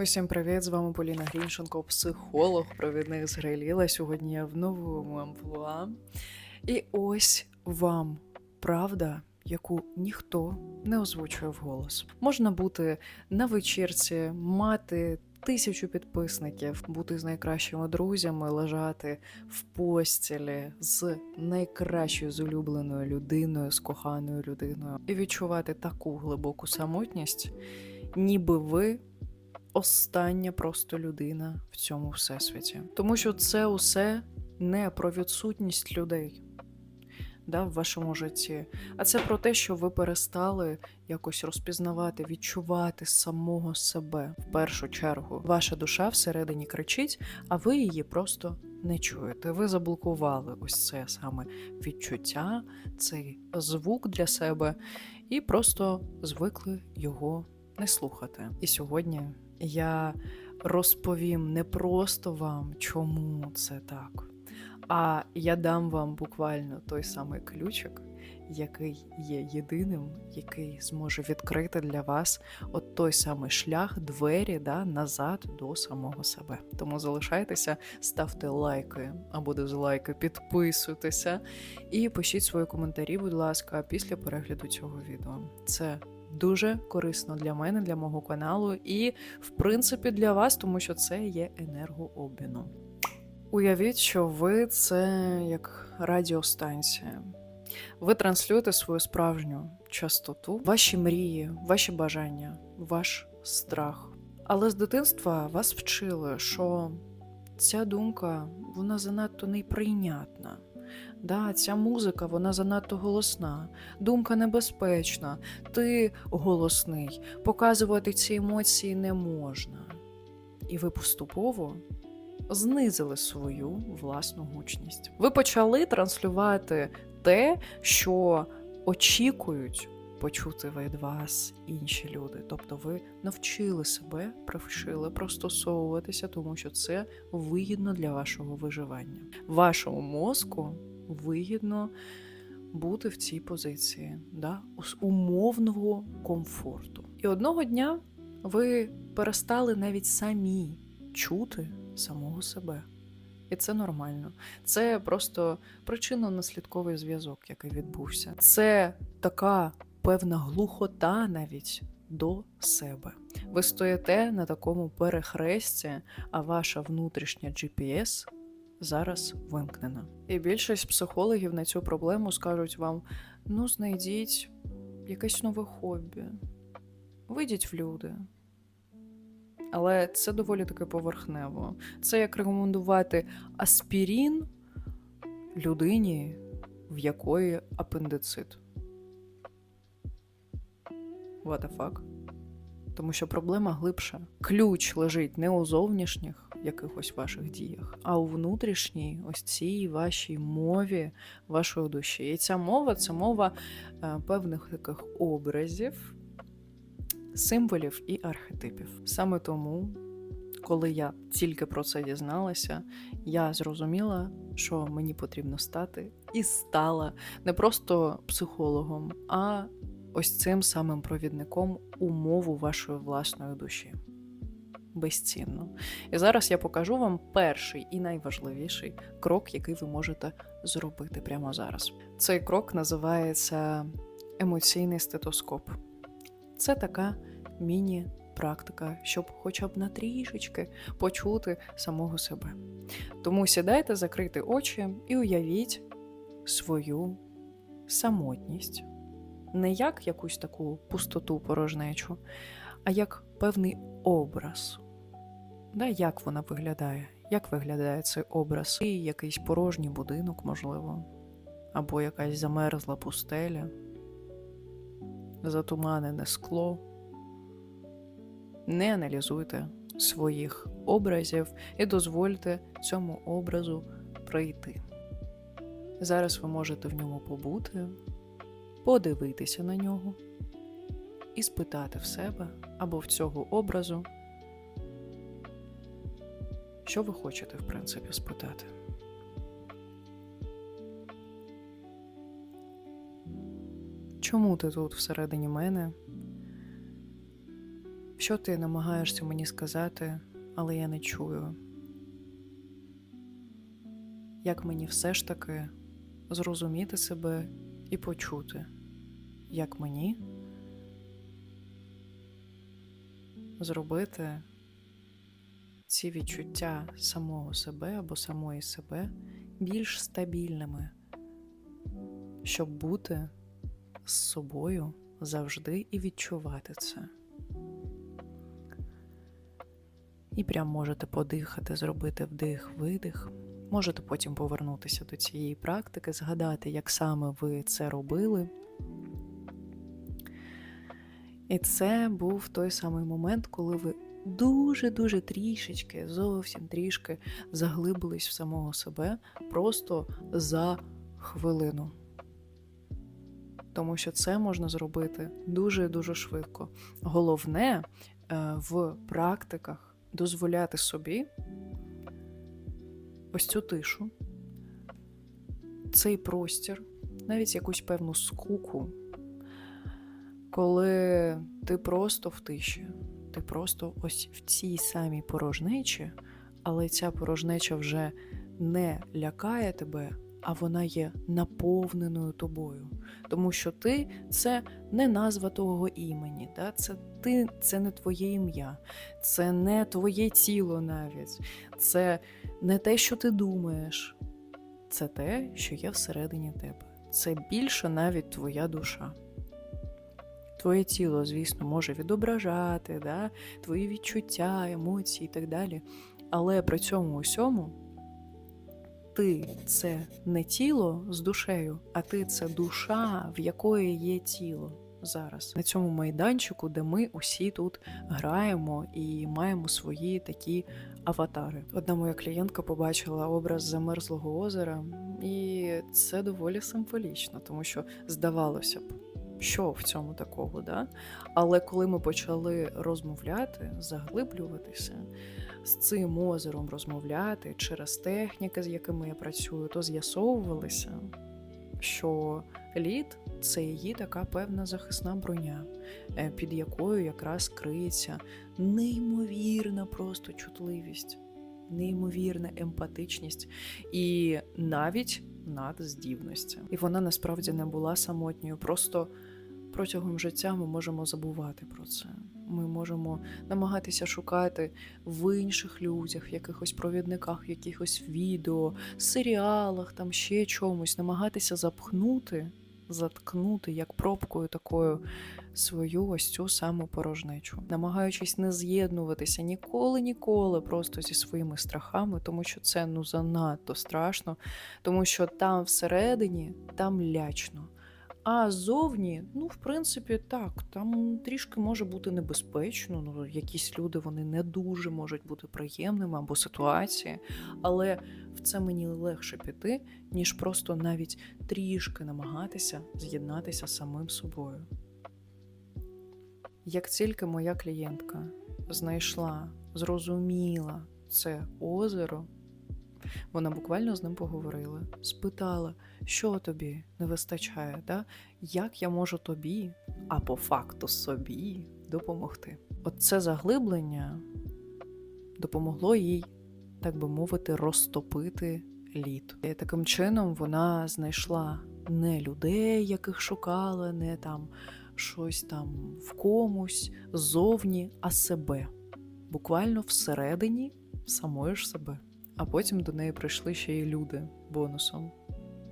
Усім привіт! З вами Поліна Гріншенко, психолог, провідник з Грейліла. Сьогодні я в новому амплуа. І ось вам правда, яку ніхто не озвучує вголос. Можна бути на вечірці, мати тисячу підписників, бути з найкращими друзями, лежати в постілі з найкращою з улюбленою людиною, з коханою людиною, і відчувати таку глибоку самотність, ніби ви остання просто людина в цьому всесвіті. Тому що це усе не про відсутність людей да, в вашому житті, а це про те, що ви перестали якось розпізнавати, відчувати самого себе в першу чергу. Ваша душа всередині кричить, а ви її просто не чуєте. Ви заблокували ось це саме відчуття, цей звук для себе, і просто звикли його не слухати. І сьогодні я розповім не просто вам, чому це так, а я дам вам буквально той самий ключик, який є єдиним, який зможе відкрити для вас от той самий шлях, двері да, назад до самого себе. Тому залишайтеся, ставте лайки або дизлайки, підписуйтеся і пишіть свої коментарі, будь ласка, після перегляду цього відео. Це дуже корисно для мене, для мого каналу, і, в принципі, для вас, тому що це є енергообміном. Уявіть, що ви це як радіостанція. Ви транслюєте свою справжню частоту, ваші мрії, ваші бажання, ваш страх. Але з дитинства вас вчили, що ця думка вона занадто неприйнятна. Да, Ця музика вона занадто голосна, думка небезпечна, ти голосний, показувати ці емоції не можна. І ви поступово знизили свою власну гучність. Ви почали транслювати те, що очікують почути від вас інші люди. Тобто ви навчили себе, привчили пристосовуватися, тому що це вигідно для вашого виживання. Вашому мозку вигідно бути в цій позиції, да? умовного комфорту. І одного дня ви перестали навіть самі чути самого себе. І це нормально. Це просто причинно-наслідковий зв'язок, який відбувся. Це така певна глухота навіть до себе. Ви стоїте на такому перехресті, а ваша внутрішня GPS зараз вимкнена. І більшість психологів на цю проблему скажуть вам: ну, знайдіть якесь нове хобі, вийдіть в люди. Але це доволі таки поверхнево. Це як рекомендувати аспірін людині, в якої апендицит. What the fuck? Тому що проблема глибша. Ключ лежить не у зовнішніх якихось ваших діях, а у внутрішній, ось цій вашій мові вашої душі. І ця мова це мова е, певних таких образів, символів і архетипів. Саме тому, коли я тільки про це дізналася, я зрозуміла, що мені потрібно стати і стала не просто психологом, а ось цим самим провідником умову вашої власної душі. Безцінно. І зараз я покажу вам перший і найважливіший крок, який ви можете зробити прямо зараз. Цей крок називається емоційний стетоскоп. Це така міні-практика, щоб хоча б на трішечки почути самого себе. Тому сідайте, закрийте очі і уявіть свою самотність. Не як якусь таку пустоту порожнечу, а як певний образ. Да, Як вона виглядає? Як виглядає цей образ? І якийсь порожній будинок, можливо, або якась замерзла пустеля, затуманене скло. Не аналізуйте своїх образів і дозвольте цьому образу прийти. Зараз ви можете в ньому побути, подивитися на нього і спитати в себе або в цього образу, що ви хочете, в принципі, спитати. Чому ти тут всередині мене? Що ти намагаєшся мені сказати, але я не чую? Як мені все ж таки зрозуміти себе і почути, як мені зробити ці відчуття самого себе або самої себе більш стабільними, щоб бути з собою завжди і відчувати це. І прям можете подихати, зробити вдих-видих. Можете потім повернутися до цієї практики, згадати, як саме ви це робили. І це був той самий момент, коли ви дуже-дуже трішечки, зовсім трішки заглибились в самого себе просто за хвилину. Тому що це можна зробити дуже-дуже швидко. Головне е, в практиках дозволяти собі ось цю тишу, цей простір, навіть якусь певну скуку, коли ти просто в тиші, ти просто ось в цій самій порожнечі, але ця порожнеча вже не лякає тебе, а вона є наповненою тобою. Тому що ти це не назва твого імені, да? це ти, це не твоє ім'я, це не твоє тіло навіть, це не те, що ти думаєш, це те, що є всередині тебе. Це більше навіть твоя душа. Твоє тіло, звісно, може відображати, да? твої відчуття, емоції і так далі. Але при цьому усьому ти це не тіло з душею, а ти це душа, в якої є тіло зараз. На цьому майданчику, де ми усі тут граємо і маємо свої такі аватари. Одна моя клієнтка побачила образ замерзлого озера, і це доволі символічно, тому що здавалося б. Що в цьому такого, да? Але коли ми почали розмовляти, заглиблюватися, з цим озером розмовляти через техніки, з якими я працюю, то з'ясовувалося, що лід це її така певна захисна броня, е, під якою якраз криється неймовірна просто чутливість, неймовірна емпатичність і навіть надздібності. І вона насправді не була самотньою. Просто протягом життя ми можемо забувати про це. Ми можемо намагатися шукати в інших людях, в якихось провідниках, в якихось відео, серіалах, там ще чомусь, намагатися запхнути, заткнути як пробкою такою свою ось цю саму порожнечу, намагаючись не з'єднуватися ніколи, ніколи просто зі своїми страхами, тому що це ну занадто страшно, тому що там всередині там лячно. А зовні, ну, в принципі, так, там трішки може бути небезпечно. Ну, якісь люди вони не дуже можуть бути приємними або ситуації, але в це мені легше піти, ніж просто навіть трішки намагатися з'єднатися самим собою. Як тільки моя клієнтка знайшла, зрозуміла це озеро, вона буквально з ним поговорила, спитала, що тобі не вистачає, да? як я можу тобі, а по факту собі допомогти. От це заглиблення допомогло їй, так би мовити, розтопити лід. І таким чином вона знайшла не людей, яких шукала, не там щось там в комусь ззовні, а себе. Буквально всередині самої ж себе. А потім до неї прийшли ще й люди бонусом,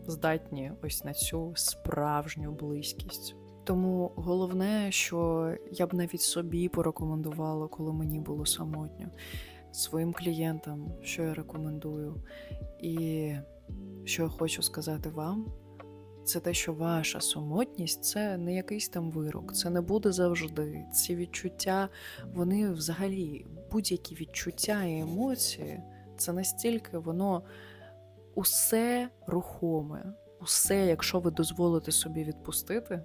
здатні ось на цю справжню близькість. Тому головне, що я б навіть собі порекомендувала, коли мені було самотньо, своїм клієнтам, що я рекомендую. І що я хочу сказати вам, це те, що ваша самотність це не якийсь там вирок, це не буде завжди. Ці відчуття, вони взагалі, будь-які відчуття і емоції це настільки воно усе рухоме, усе, якщо ви дозволите собі відпустити,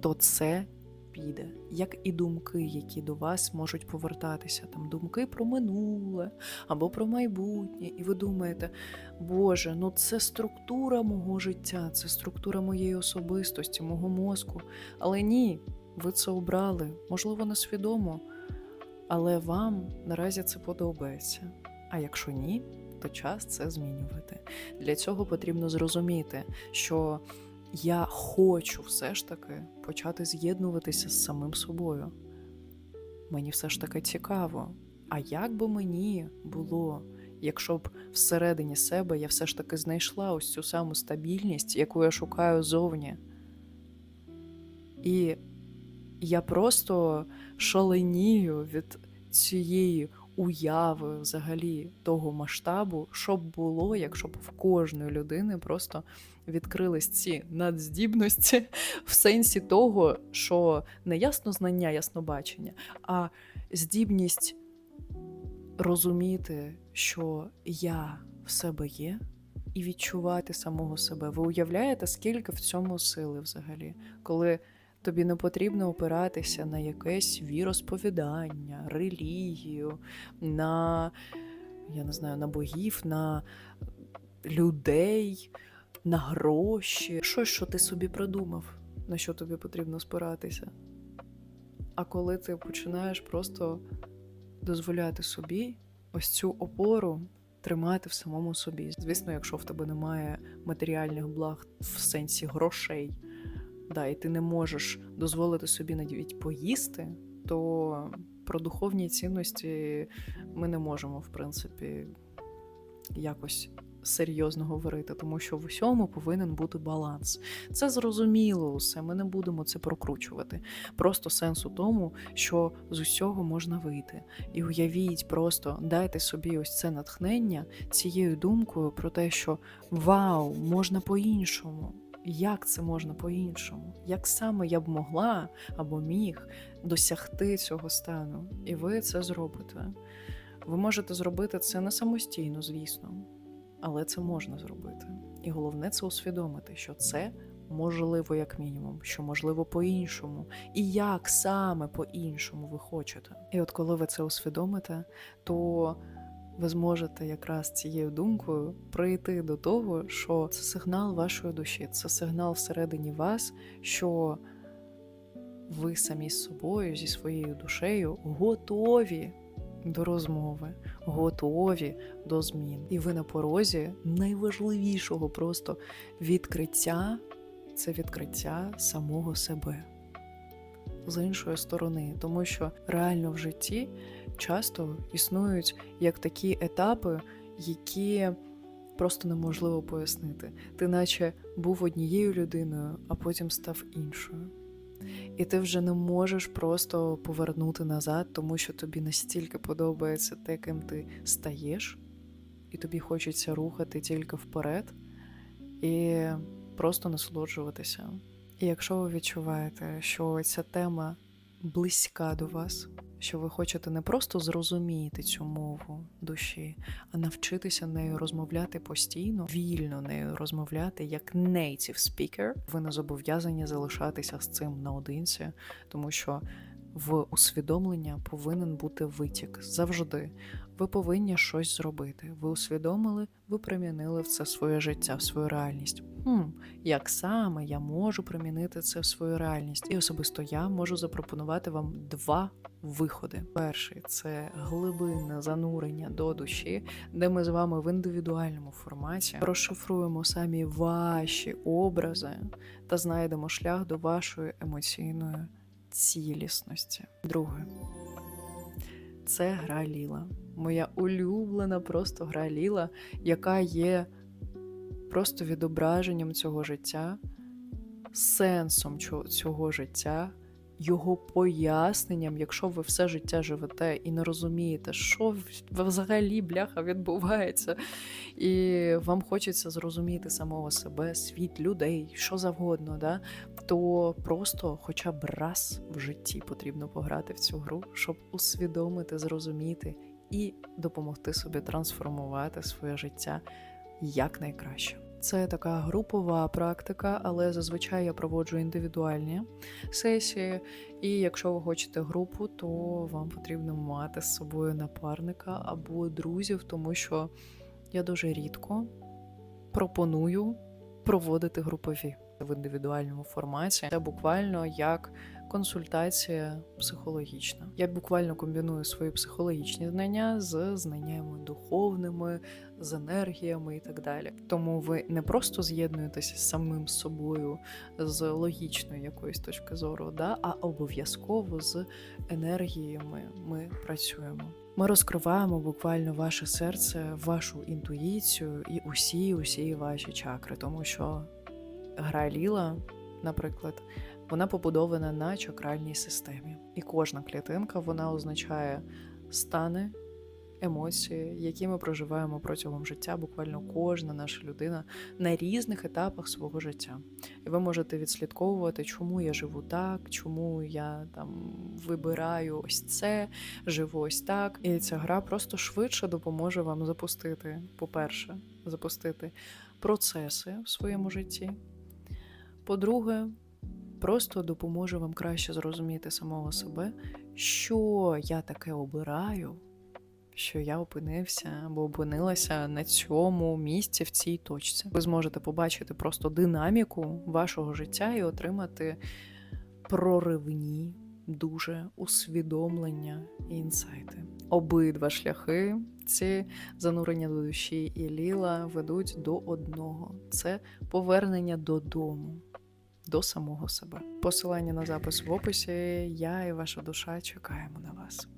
то це піде, як і думки, які до вас можуть повертатися. Там думки про минуле або про майбутнє, і ви думаєте, Боже, ну це структура мого життя, це структура моєї особистості, мого мозку. Але ні, ви це обрали, можливо, несвідомо. але вам наразі це подобається. А якщо ні, то час це змінювати. Для цього потрібно зрозуміти, що я хочу все ж таки почати з'єднуватися з самим собою. Мені все ж таки цікаво. А як би мені було, якщо б всередині себе я все ж таки знайшла ось цю саму стабільність, яку я шукаю зовні? І я просто шаленію від цієї уяви взагалі того масштабу, що б було, якщо б в кожної людини просто відкрились ці надздібності в сенсі того, що не ясно знання, яснобачення, а здібність розуміти, що я в себе є, і відчувати самого себе. Ви уявляєте, скільки в цьому сили взагалі, коли тобі не потрібно опиратися на якесь віросповідання, релігію, на я не знаю, на богів, на людей, на гроші, щось, що ти собі придумав, на що тобі потрібно спиратися. А коли ти починаєш просто дозволяти собі ось цю опору тримати в самому собі. Звісно, якщо в тебе немає матеріальних благ в сенсі грошей, да, і ти не можеш дозволити собі навіть поїсти, то про духовні цінності ми не можемо, в принципі, якось серйозно говорити, тому що в усьому повинен бути баланс. Це зрозуміло усе, ми не будемо це прокручувати. Просто сенс у тому, що з усього можна вийти. І уявіть, просто дайте собі ось це натхнення цією думкою про те, що вау, можна по-іншому. Як це можна по-іншому? Як саме я б могла або міг досягти цього стану? І ви це зробите. Ви можете зробити це не самостійно, звісно, але це можна зробити. І головне це усвідомити, що це можливо, як мінімум, що можливо по-іншому, і як саме по-іншому ви хочете. І от коли ви це усвідомите, то ви зможете якраз цією думкою прийти до того, що це сигнал вашої душі, це сигнал всередині вас, що ви самі з собою, зі своєю душею готові до розмови, готові до змін. І ви на порозі найважливішого просто відкриття це відкриття самого себе з іншої сторони, тому що реально в житті часто існують як такі етапи, які просто неможливо пояснити. Ти наче був однією людиною, а потім став іншою. І ти вже не можеш просто повернути назад, тому що тобі настільки подобається те, ким ти стаєш, і тобі хочеться рухати тільки вперед і просто насолоджуватися. І якщо ви відчуваєте, що ця тема близька до вас, що ви хочете не просто зрозуміти цю мову душі, а навчитися нею розмовляти постійно, вільно нею розмовляти як native speaker, ви не зобов'язані залишатися з цим наодинці, тому що в усвідомлення повинен бути витік завжди. Ви повинні щось зробити. Ви усвідомили, ви примінили в це своє життя, в свою реальність. Хм, Як саме я можу примінити це в свою реальність? І особисто я можу запропонувати вам два виходи. Перший це глибинне занурення до душі, де ми з вами в індивідуальному форматі розшифруємо самі ваші образи та знайдемо шлях до вашої емоційної цілісності. Друге. Це гра Ліла. Моя улюблена просто гра Ліла, яка є просто відображенням цього життя, сенсом цього життя, його поясненням, якщо ви все життя живете і не розумієте, що взагалі бляха відбувається, і вам хочеться зрозуміти самого себе, світ, людей, що завгодно, да? то просто хоча б раз в житті потрібно пограти в цю гру, щоб усвідомити, зрозуміти і допомогти собі трансформувати своє життя якнайкраще. Це така групова практика, але зазвичай я проводжу індивідуальні сесії. І якщо ви хочете групу, то вам потрібно мати з собою напарника або друзів, тому що я дуже рідко пропоную проводити групові в індивідуальному форматі. Це буквально як консультація психологічна. Я буквально комбіную свої психологічні знання з знаннями духовними, з енергіями і так далі. Тому ви не просто з'єднуєтеся з самим собою з логічної якоїсь точки зору, да, а обов'язково з енергіями ми працюємо. Ми розкриваємо буквально ваше серце, вашу інтуїцію і усі, усі ваші чакри, тому що гра Ліла, наприклад, вона побудована на чакральній системі, і кожна клітинка вона означає стани, емоції, які ми проживаємо протягом життя. Буквально кожна наша людина на різних етапах свого життя. І ви можете відслідковувати, чому я живу так, чому я там вибираю ось це, живу ось так. І ця гра просто швидше допоможе вам запустити, по-перше, запустити процеси в своєму житті. По-друге, просто допоможе вам краще зрозуміти самого себе, що я таке обираю, що я опинився або опинилася на цьому місці в цій точці. Ви зможете побачити просто динаміку вашого життя і отримати проривні дуже усвідомлення і інсайти. Обидва шляхи, ці занурення до душі і ліла ведуть до одного: це повернення додому, до самого себе. Посилання на запис в описі. Я і ваша душа чекаємо на вас.